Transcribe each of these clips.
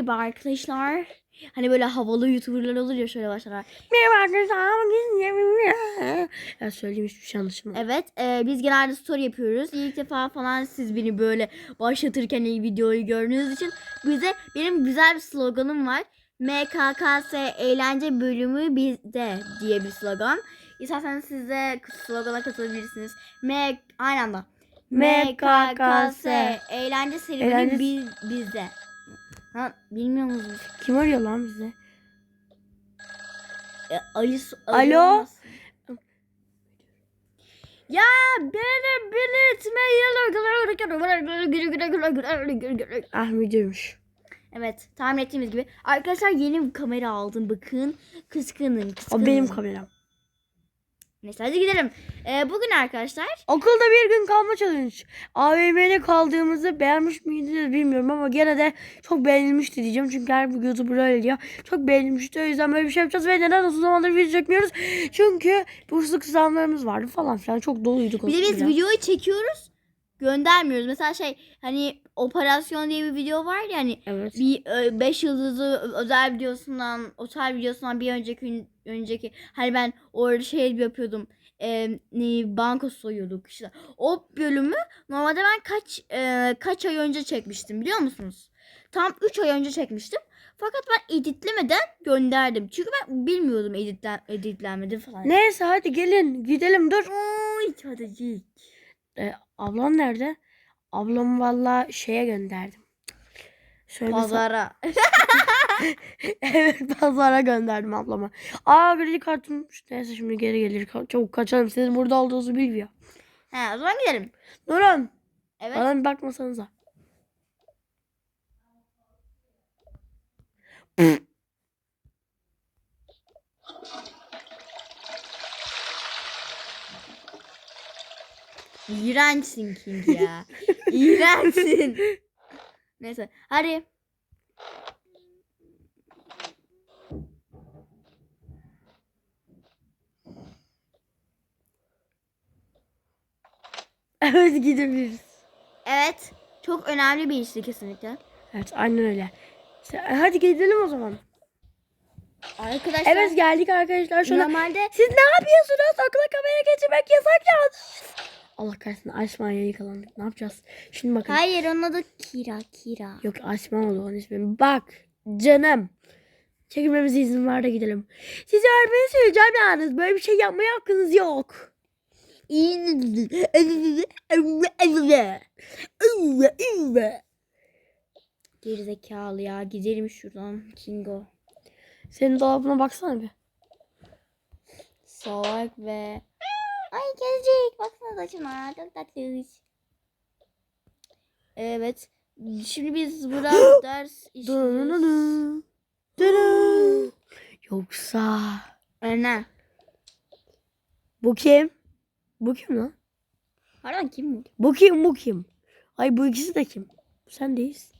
Merhaba arkadaşlar. Hani böyle havalı YouTuber'lar olur ya şöyle başlar. Merhaba arkadaşlar. Ya söyleyeyim hiçbir şey anlaşılmıyor. Evet e, biz genelde story yapıyoruz. İlk defa falan siz beni böyle başlatırken iyi videoyu gördüğünüz için bize benim güzel bir sloganım var. MKKS eğlence bölümü bizde diye bir slogan. İsterseniz siz de slogana katılabilirsiniz. M aynı anda. MKKS eğlence serüveni Eğlence- biz, bizde. Ha, bilmiyor musunuz? Kim arıyor lan bize? E, Ali, Alo? Ali olmasın. Ya beni belirtmeyin. Ah müdürmüş. Evet tahmin ettiğimiz gibi. Arkadaşlar yeni bir kamera aldım bakın. Kıskanın kıskanın. O benim kameram. Neyse hadi gidelim. E, bugün arkadaşlar Okulda bir gün kalma challenge. AVM'de kaldığımızı beğenmiş miydiniz bilmiyorum ama gene de çok beğenilmişti diyeceğim. Çünkü her bir YouTuber öyle diyor. Çok beğenilmişti. O yüzden böyle bir şey yapacağız ve neden uzun zamandır video çekmiyoruz? Çünkü bursluluk sızanlarımız vardı falan filan. Çok doluyduk. bir de biz videoyu çekiyoruz. Göndermiyoruz. Mesela şey hani operasyon diye bir video var ya hani Evet. bir 5 yıldızlı özel videosundan, otel videosundan bir önceki önceki hani ben orada şey yapıyordum. E, ne, banka soyuyorduk işte. O bölümü normalde ben kaç e, kaç ay önce çekmiştim biliyor musunuz? Tam 3 ay önce çekmiştim. Fakat ben editlemeden gönderdim. Çünkü ben bilmiyordum editlen editlenmedi falan. Neyse hadi gelin gidelim dur. Oy çadacık. Ee, ablam nerede? Ablamı valla şeye gönderdim. Şöyle Pazara. evet pazara gönderdim ablama. Aa kredi kartım. Neyse şimdi geri gelir. Ka- Çabuk kaçalım. Sizin burada olduğunuzu bilmiyor. He o zaman gidelim. Durun. Evet. Bana bir bakmasanıza. İğrençsin King ya. İğrençsin. Neyse hadi. Evet gidebiliriz. Evet. Çok önemli bir işti kesinlikle. Evet aynen öyle. İşte, hadi gidelim o zaman. Arkadaşlar Evet geldik arkadaşlar. Şöyle. normalde Siz ne yapıyorsunuz? Okula kamera getirmek yasak ya. Allah kahretsin Aşma'ya yakalandık. Ne yapacağız? Şimdi bakın. hayır onun adı Kira Kira. Yok Aşma oldu onun ismi. Bak canım. Çekilmemize izin var da gidelim. Size öğretmeni söyleyeceğim yalnız. Böyle bir şey yapmaya hakkınız yok. Gerizekalı ya gidelim şuradan Kingo. Senin dolabına baksana bir. Salak ve Ay gelecek. Baksana saçına. Çok tatlı. Evet. Şimdi biz burada ders işliyoruz. Yoksa Ne? bu kim? Bu kim lan? Pardon kim bu? Bu kim bu kim? Ay bu ikisi de kim? Sen değilsin.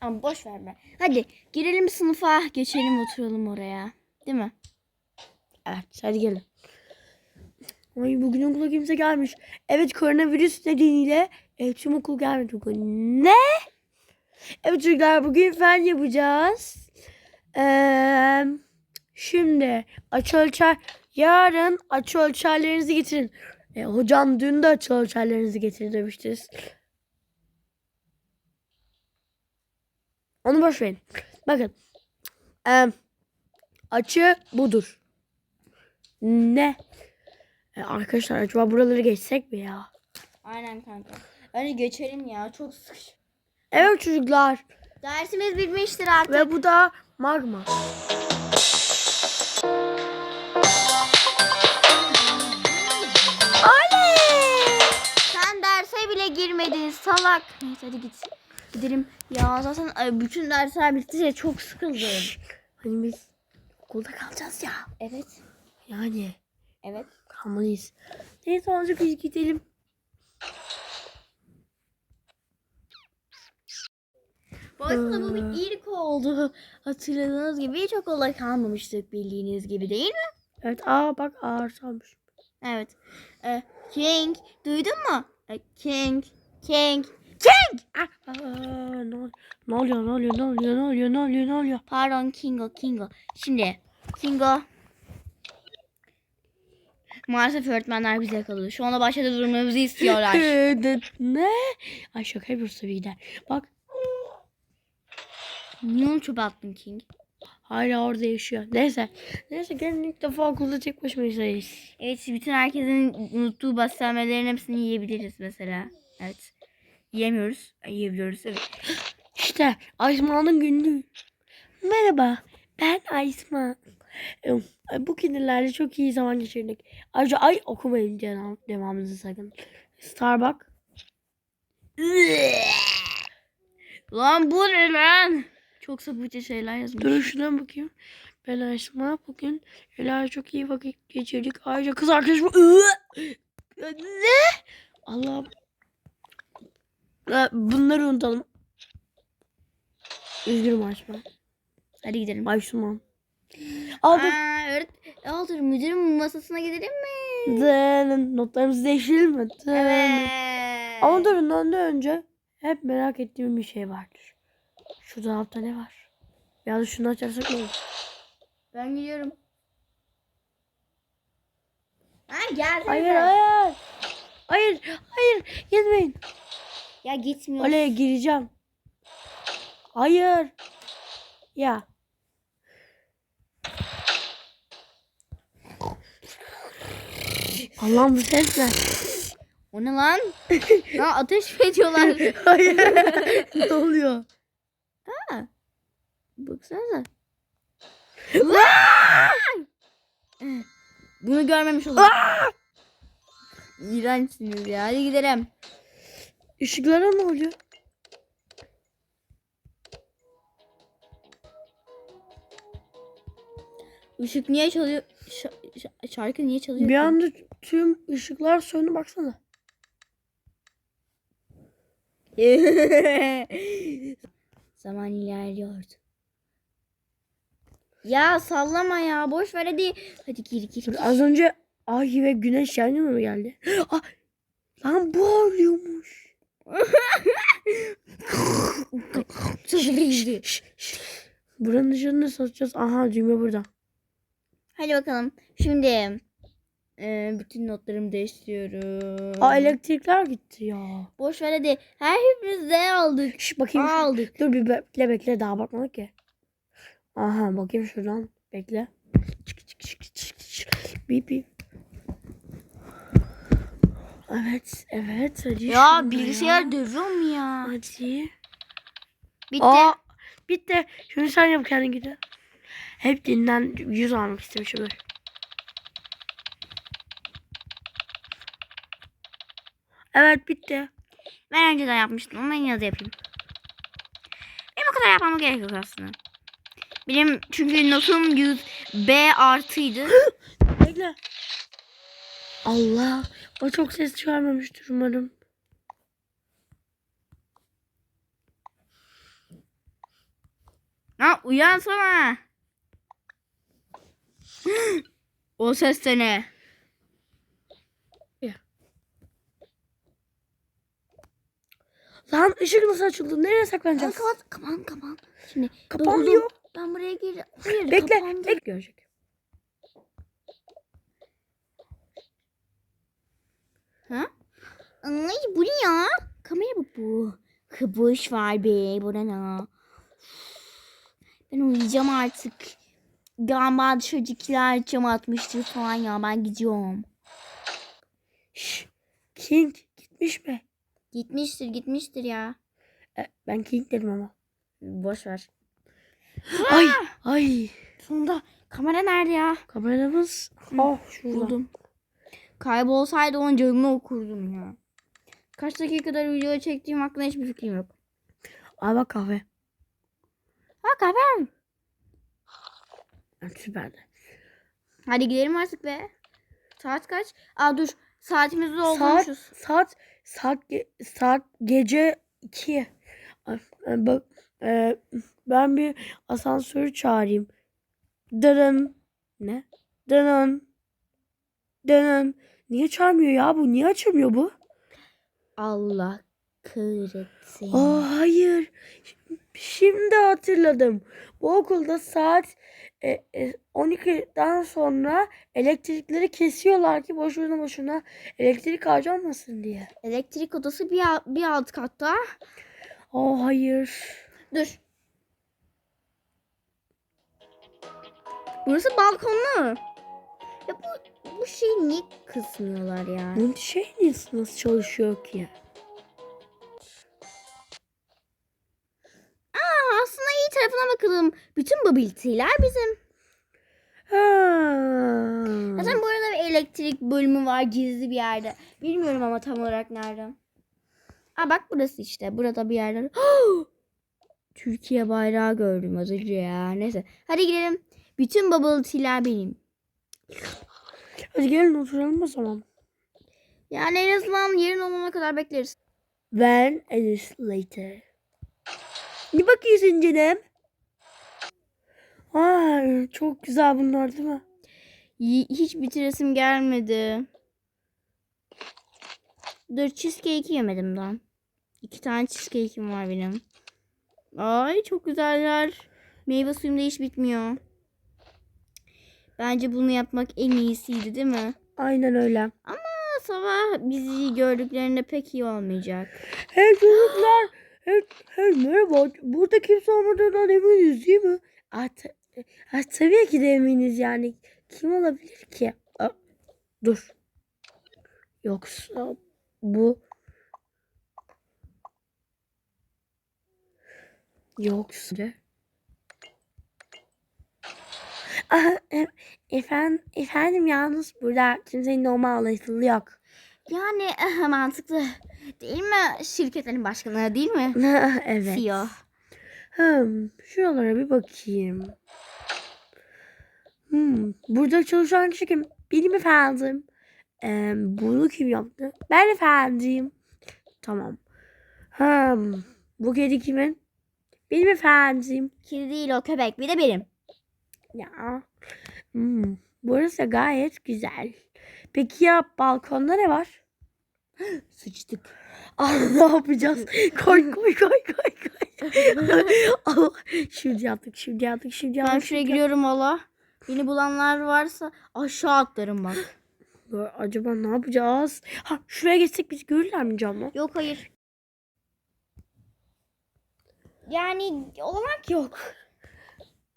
Ama boş ver be. Hadi girelim sınıfa. Geçelim oturalım oraya. Değil mi? Evet hadi gelin. Ay bugün okula kimse gelmiş. Evet koronavirüs nedeniyle e, tüm okul gelmedi bugün. Ne? Evet çocuklar bugün fen yapacağız. Ee, şimdi açı ölçer. Yarın açı ölçerlerinizi getirin. E, hocam dün de açı ölçerlerinizi getirin demiştiniz. Onu boş verin. Bakın. Ee, açı budur. Ne? E, arkadaşlar acaba buraları geçsek mi ya? Aynen kanka. Önce geçelim ya. Çok sıkış. Evet çocuklar. Dersimiz bitmiştir artık. Ve bu da magma. Sen derse bile girmedin salak. Neyse hadi git. Gidelim. Ya zaten ay, bütün dersler bitti. Çok sıkıldım. Hani biz okulda kalacağız ya. Evet. Yani Evet. Kalmalıyız. Neyse azıcık biz gidelim. Aslında bu bir ilk oldu. Hatırladığınız gibi çok olay kalmamıştık bildiğiniz gibi değil mi? Evet aa bak ağır salmış. Evet. Ee, King duydun mu? Ee, King. King. King! Ah, Aa, ne, ol- ne oluyor ne oluyor ne oluyor ne oluyor ne oluyor ne oluyor? Pardon Kingo Kingo. Şimdi Kingo. Maalesef öğretmenler bize kalıyor. Şu anda bahçede durmamızı istiyorlar. Ne? Ay şaka yapıyorsun tabii ki de. Bak Niye onu çöpe attın King? hala orada yaşıyor. Neyse. Neyse gelin ilk defa okulda tek başımayız. Evet bütün herkesin unuttuğu beslenmelerin hepsini yiyebiliriz mesela. Evet. Yiyemiyoruz. Yiyebiliyoruz evet. İşte Aysma'nın günlüğü. Merhaba ben Aysma. Bu kinderlerle çok iyi zaman geçirdik. Ayrıca ay okumayın devam, devamınızı sakın. Starbucks. lan bu ne lan? Çok sapıkça şeyler yazmış. Durun şuna bakayım. Ben Aysma bugün Ela çok iyi vakit geçirdik. Ayrıca kız arkadaşım. ne? Allah'ım. Ee, Bunları unutalım. Üzgünüm Aysma. Hadi gidelim. Aysma. Al dur. Aa, öğret Aa, dur müdürün masasına gidelim mi? Dın, Notlarımızı değiştirelim mi? Dın. Evet. Ama durun ondan önce hep merak ettiğim bir şey vardır. Şu dolapta ne var? Ya da şunu açarsak ne olur? Ben gidiyorum. Ha gel. Hayır hayır. Hayır hayır gitmeyin. Ya gitmiyor. Oraya gireceğim. Hayır. Ya. Allah'ım bu ses ne? O ne lan? Lan ateş mi ediyorlar? Hayır. ne oluyor? Baksanıza. Bunu görmemiş oldum. İğrençsiniz ya. Hadi gidelim. Işıklara ne oluyor? Işık niye çalıyor? Ş- şarkı niye çalıyor? Bir anda tüm ışıklar söndü baksana. Zaman ilerliyordu. Ya sallama ya. Boş ver hadi. Hadi gir gir. gir. Az önce ay ve güneş yan yana mı geldi? Ah, lan bu ağlıyormuş. Buranın ışığını nasıl açacağız? Aha düğme burada. Hadi bakalım. Şimdi e, bütün notlarımı değiştiriyorum. Aa elektrikler gitti ya. Boş ver hadi. Her hepimiz de aldık. Şş, bakayım. şuradan. Aldık. Dur bir bekle bekle daha bakmadık ki. Aha bakayım şuradan. Bekle. Çık, çık, çık, çık, çık. Bip bip. Evet, evet. Hadi Ya bilgisayar dövüyor mu ya? Hadi. Bitti. Aa, bitti. Şunu sen yap kendin gidi. Hep dinlen yüz almak istemişim. Evet bitti. Ben önceden yapmıştım ama yine de yapayım. Benim o kadar yapmama gerek yok aslında. Benim çünkü notum 100 B artıydı. Bekle. Allah. O çok ses çıkarmamıştır umarım. ha uyansana. O ses de ne? Lan ışık nasıl açıldı? Nereye saklanacağız? Kapan, kapan, kapan. Şimdi Kapanmıyor. buldum. Ben buraya gir. Hayır, Bekle. kapandı. Bekle. Görecek. Ha? Ay bu ne ya? Kamera bu bu. Kıbış var be bu ne ya? Ben uyuyacağım artık. Galiba dışarıdakiler cam atmıştır falan ya ben gidiyorum. Şş. King gitmiş mi? Gitmiştir gitmiştir ya. E, ben King dedim ama. Boş ver. Ay. Ay. Sonunda kamera nerede ya? Kameramız. Oh şurada. Buldum. Kaybolsaydı onun canını okurdum ya. Kaç dakikadır video çektiğim hakkında hiçbir fikrim yok. Al bak kahve. Ha kahve. Süperdi. Hadi gidelim artık be. Saat kaç? Aa dur. Saatimizi Saat, doldurmuşuz. saat, saat, ge- saat gece 2. Ay, e, Bak, e, ben bir asansörü çağırayım. Dırın. Ne? Dırın. Dırın. Niye çağırmıyor ya bu? Niye açılmıyor bu? Allah kahretsin. Aa hayır. Şimdi hatırladım. Bu okulda saat e, e, 12'den sonra elektrikleri kesiyorlar ki boşuna boşuna elektrik harcanmasın diye. Elektrik odası bir, bir alt katta. Aa hayır. Dur. Burası balkonlu. Ya bu, bu şeyi niye kısmıyorlar ya? Bu şey nasıl, nasıl çalışıyor ki? Bakalım. Bütün mobiliteler bizim. Ha. Zaten bu arada bir elektrik bölümü var gizli bir yerde. Bilmiyorum ama tam olarak nerede. Aa bak burası işte. Burada bir yerde. Türkiye bayrağı gördüm az önce ya. Neyse. Hadi gidelim. Bütün mobiliteler benim. Hadi gelin oturalım o zaman. Yani en azından yarın olana kadar bekleriz. When Alice later. Ne bakıyorsun canım? Aa, çok güzel bunlar değil mi? Hiç bitiresim gelmedi. Dur cheesecake yemedim daha. İki tane cheesecake'im var benim. Ay çok güzeller. Meyve suyum da hiç bitmiyor. Bence bunu yapmak en iyisiydi değil mi? Aynen öyle. Ama sabah bizi gördüklerinde pek iyi olmayacak. Hey çocuklar. Hey, hey merhaba. Burada kimse olmadığından eminiz değil mi? Aa, aa, tabii ki de eminiz yani. Kim olabilir ki? Aa, dur. Yoksa bu Yoksa Aha, e- efendim, efendim yalnız burada kimsenin normal anlaşılı yok. Yani eh, mantıklı. Değil mi? Şirketlerin başkanı değil mi? evet. CEO. Hmm, şuralara bir bakayım. Hmm, burada çalışan kişi kim? Benim efendim. Ee, bunu kim yaptı? Ben efendim. Tamam. Hmm, bu kedi kimin? Benim efendim. Kedi değil o köpek. Bir de benim. Ya. Hmm, burası gayet güzel. Peki ya balkonda ne var? Sıçtık. Ah, ne yapacağız? Koy koy koy koy koy. Allah, şimdi yaptık, şimdi yaptık, şimdi yaptık. Ben şuraya giriyorum valla. Beni bulanlar varsa aşağı atlarım bak. Acaba ne yapacağız? Ha, şuraya geçsek biz görürler mi camla? Yok hayır. Yani olanak yok.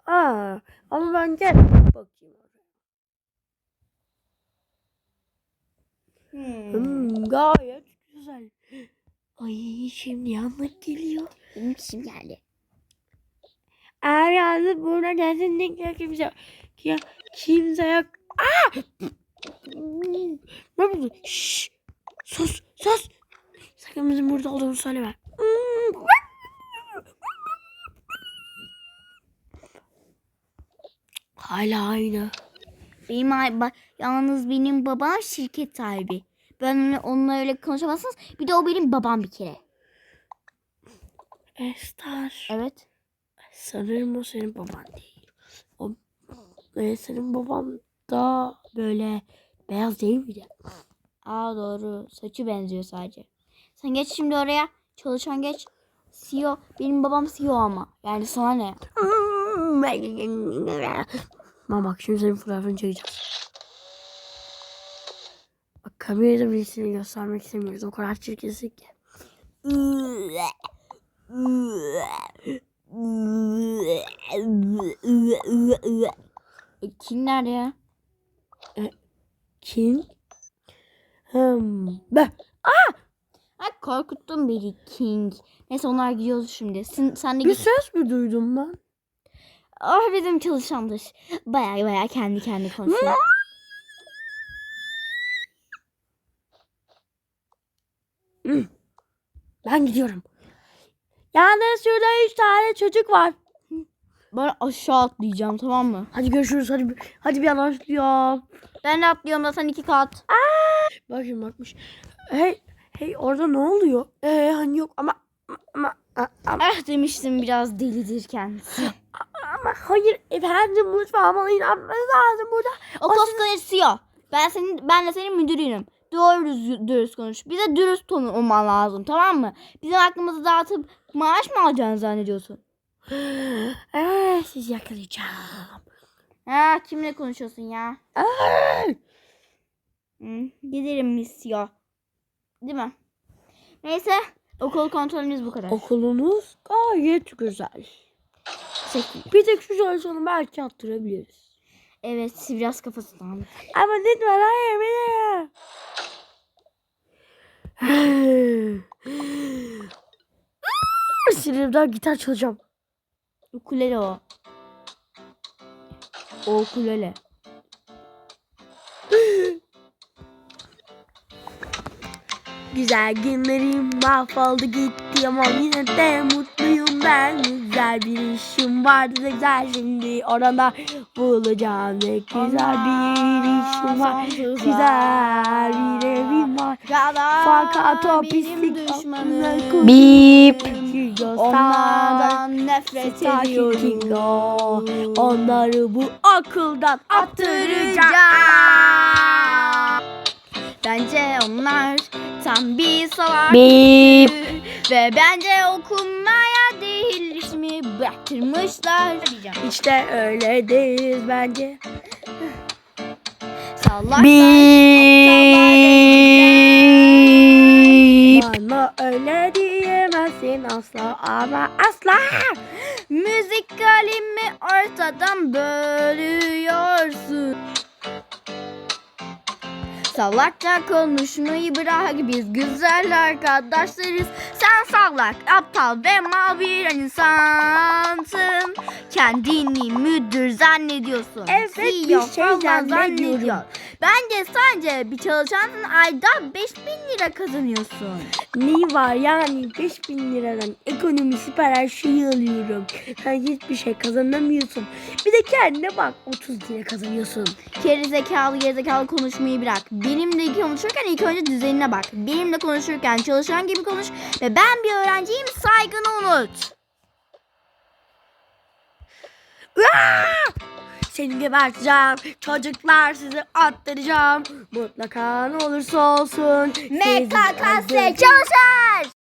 Aa, ama ben gel bakayım. Hmm. Hmm, gayet güzel. Ay şimdi yanlık geliyor. Benim kişim geldi. Eğer yalnız burada kesinlikle kimse ya, kimse yok. Aa! Ne yapıyorsun? Şşş! Sus! Sus! Sakın bizim burada olduğunu söyleme. Hala aynı. Benim ay- yalnız benim babam şirket sahibi. Ben onunla öyle konuşamazsınız. Bir de o benim babam bir kere. Estar. Evet. Sanırım o senin baban değil. O e, senin baban da böyle beyaz değil miydi? Aa doğru. Saçı benziyor sadece. Sen geç şimdi oraya. Çalışan geç. CEO. Benim babam CEO ama. Yani sana ne? Ama bak şimdi senin fotoğrafını çekeceğiz. Bak kamerada birisini göstermek istemiyoruz. O kadar çirkinsin ki. E, Kim nerede ya? Kim? Hmm. Be. Ay korkuttun beni King. Neyse onlar gidiyoruz şimdi. Sen, sen de Bir git. ses mi duydum ben? Ah bizim çalışandır. Baya baya kendi kendi konuşuyor. Ben gidiyorum. Yalnız şurada üç tane çocuk var. Ben aşağı atlayacağım tamam mı? Hadi görüşürüz. Hadi hadi bir an başlıyor. Ben de atlıyorum zaten iki kat. Bakın bakmış. Hey hey orada ne oluyor? Ee hani yok ama ama ama, ama, Ah demiştim biraz delidir kendisi. ama hayır efendim lütfen bana inanmanız lazım burada. O koskoca CEO. Ben senin ben de senin müdürüyüm. doğru dürüst konuş. Bize dürüst olman lazım tamam mı? Bizim aklımızı dağıtıp maaş mı alacağını zannediyorsun? Aa, sizi yakalayacağım. Ha kimle konuşuyorsun ya? Aa! Hı, giderim misyo. Değil mi? Neyse okul kontrolümüz bu kadar. Okulunuz gayet güzel. Teşekkür. Bir tek şu çalışanı belki attırabiliriz. Evet biraz kafasından. Ama lütfen hayır beni. Sinirden gitar çalacağım. Ukulele o. O ukulele. Güzel günlerim mahvoldu gitti ama yine de mutluyum ben. Güzel bir işim vardı da güzel şimdi orada bulacağım. Ne güzel bir işim var. Güzel bir evim var. Fakat o pislik düşmanım. Bip. Onlardan nefret ediyorum. Onları bu akıldan attıracağım. Bence onlar tam bir salak. Bip. Ve bence okumaya değil işimi bıraktırmışlar. İşte öyle değiliz bence. Salak. Bip. Bana öyle asla ama asla. Müzikalimi ortadan bölüyorsun. Salakça konuşmayı bırak biz güzel arkadaşlarız. Sen salak, aptal ve mal bir insansın. Kendini müdür zannediyorsun. Evet, bir CEO şey falan zannediyorum. Bence sadece bir çalışansın ayda 5000 lira kazanıyorsun. Neyi var yani 5000 liradan ekonomi süper her şeyi alıyorum. Sen hiçbir şey kazanamıyorsun. Bir de kendine bak 30 lira kazanıyorsun. Geri zekalı geri zekalı konuşmayı bırak. Benimle konuşurken ilk önce düzenine bak. Benimle konuşurken çalışan gibi konuş ve ben bir öğrenciyim saygını unut. Seni geberteceğim. Çocuklar sizi attıracağım. Mutlaka ne olursa olsun. sizi MKKS öldüreceğim. çalışır.